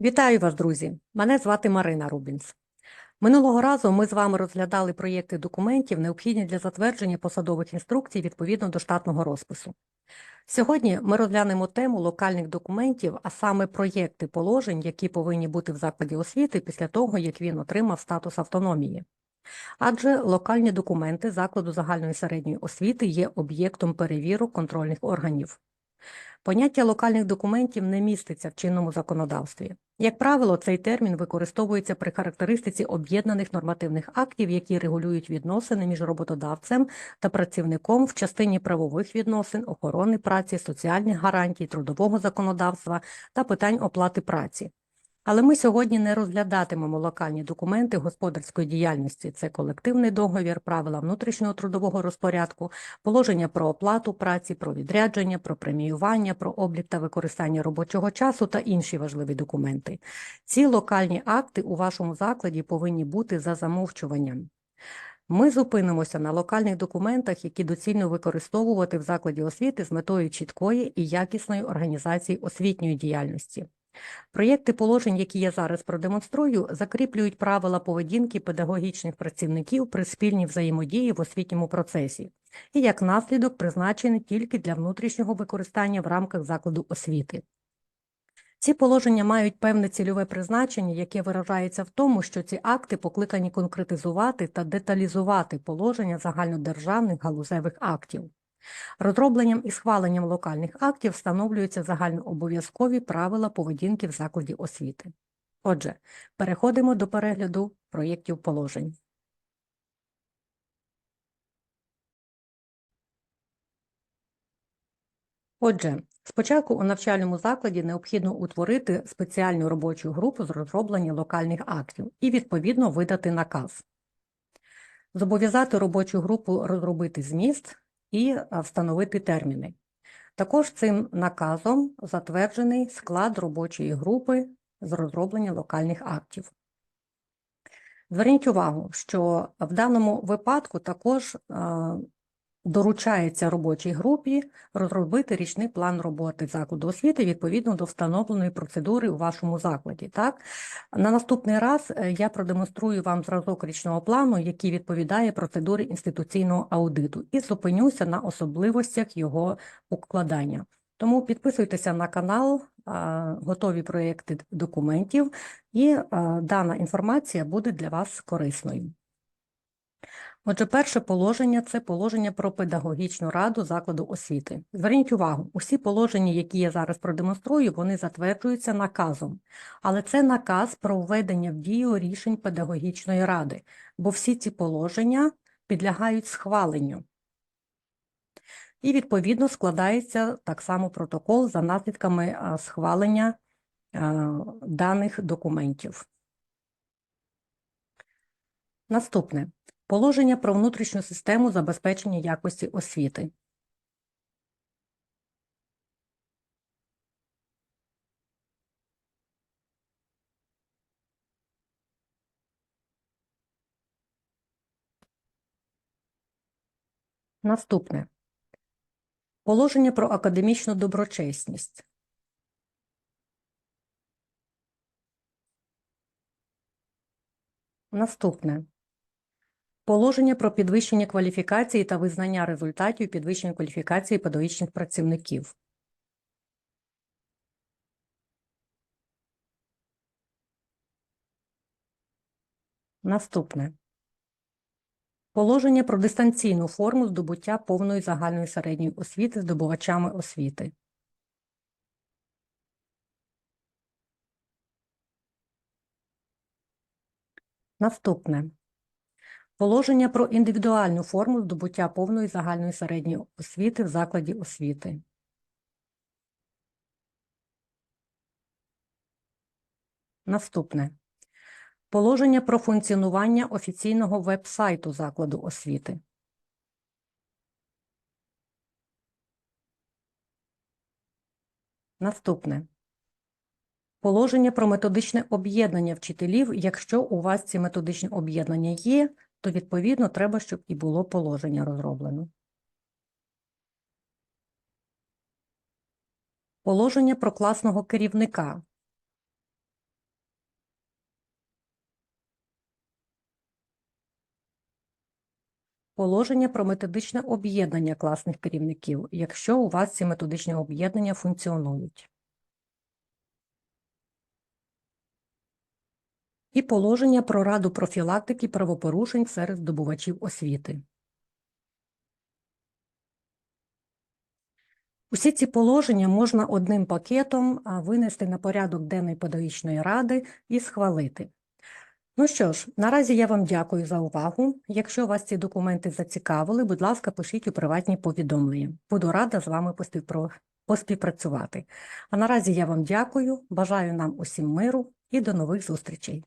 Вітаю вас, друзі! Мене звати Марина Рубінс. Минулого разу ми з вами розглядали проєкти документів, необхідні для затвердження посадових інструкцій відповідно до штатного розпису. Сьогодні ми розглянемо тему локальних документів, а саме проєкти положень, які повинні бути в закладі освіти після того, як він отримав статус автономії. Адже локальні документи закладу загальної середньої освіти є об'єктом перевірок контрольних органів. Поняття локальних документів не міститься в чинному законодавстві. Як правило, цей термін використовується при характеристиці об'єднаних нормативних актів, які регулюють відносини між роботодавцем та працівником в частині правових відносин, охорони праці, соціальних гарантій, трудового законодавства та питань оплати праці. Але ми сьогодні не розглядатимемо локальні документи господарської діяльності. Це колективний договір, правила внутрішнього трудового розпорядку, положення про оплату праці, про відрядження, про преміювання, про облік та використання робочого часу та інші важливі документи. Ці локальні акти у вашому закладі повинні бути за замовчуванням. Ми зупинимося на локальних документах, які доцільно використовувати в закладі освіти з метою чіткої і якісної організації освітньої діяльності. Проєкти положень, які я зараз продемонструю, закріплюють правила поведінки педагогічних працівників при спільній взаємодії в освітньому процесі і як наслідок призначені тільки для внутрішнього використання в рамках закладу освіти. Ці положення мають певне цільове призначення, яке виражається в тому, що ці акти покликані конкретизувати та деталізувати положення загальнодержавних галузевих актів. Розробленням і схваленням локальних актів встановлюються загальнообов'язкові правила поведінки в закладі освіти. Отже, переходимо до перегляду проєктів положень. Отже, спочатку у навчальному закладі необхідно утворити спеціальну робочу групу з розроблення локальних актів і, відповідно, видати наказ. Зобов'язати робочу групу розробити зміст і встановити терміни. Також цим наказом затверджений склад робочої групи з розроблення локальних актів. Зверніть увагу, що в даному випадку також а, доручається робочій групі розробити річний план роботи закладу освіти відповідно до встановленої процедури у вашому закладі. Так? На наступний раз е, я продемонструю вам зразок річного плану, який відповідає процедурі інституційного аудиту, і зупинюся на особливостях його укладання. Тому підписуйтеся на канал, готові проєкти документів, і дана інформація буде для вас корисною. Отже, перше положення це положення про педагогічну раду закладу освіти. Зверніть увагу, усі положення, які я зараз продемонструю, вони затверджуються наказом, але це наказ про введення в дію рішень педагогічної ради, бо всі ці положення підлягають схваленню. І, відповідно, складається так само протокол за наслідками схвалення даних документів. Наступне Положення про внутрішню систему забезпечення якості освіти. Наступне. Положення про академічну доброчесність. Наступне. Положення про підвищення кваліфікації та визнання результатів підвищення кваліфікації педагогічних працівників. Наступне. Положення про дистанційну форму здобуття повної загальної середньої освіти здобувачами освіти. Наступне. Положення про індивідуальну форму здобуття повної загальної середньої освіти в закладі освіти. Наступне. Положення про функціонування офіційного веб-сайту закладу освіти. Наступне. Положення про методичне об'єднання вчителів, якщо у вас ці методичні об'єднання є, то відповідно треба, щоб і було положення розроблено. Положення про класного керівника. Положення про методичне об'єднання класних керівників, якщо у вас ці методичні об'єднання функціонують. І положення про раду профілактики правопорушень серед здобувачів освіти. Усі ці положення можна одним пакетом винести на порядок денний педагогічної ради і схвалити. Ну що ж, наразі я вам дякую за увагу. Якщо вас ці документи зацікавили, будь ласка, пишіть у приватні повідомлення. Буду рада з вами поспівпрацювати. А наразі я вам дякую, бажаю нам усім миру і до нових зустрічей.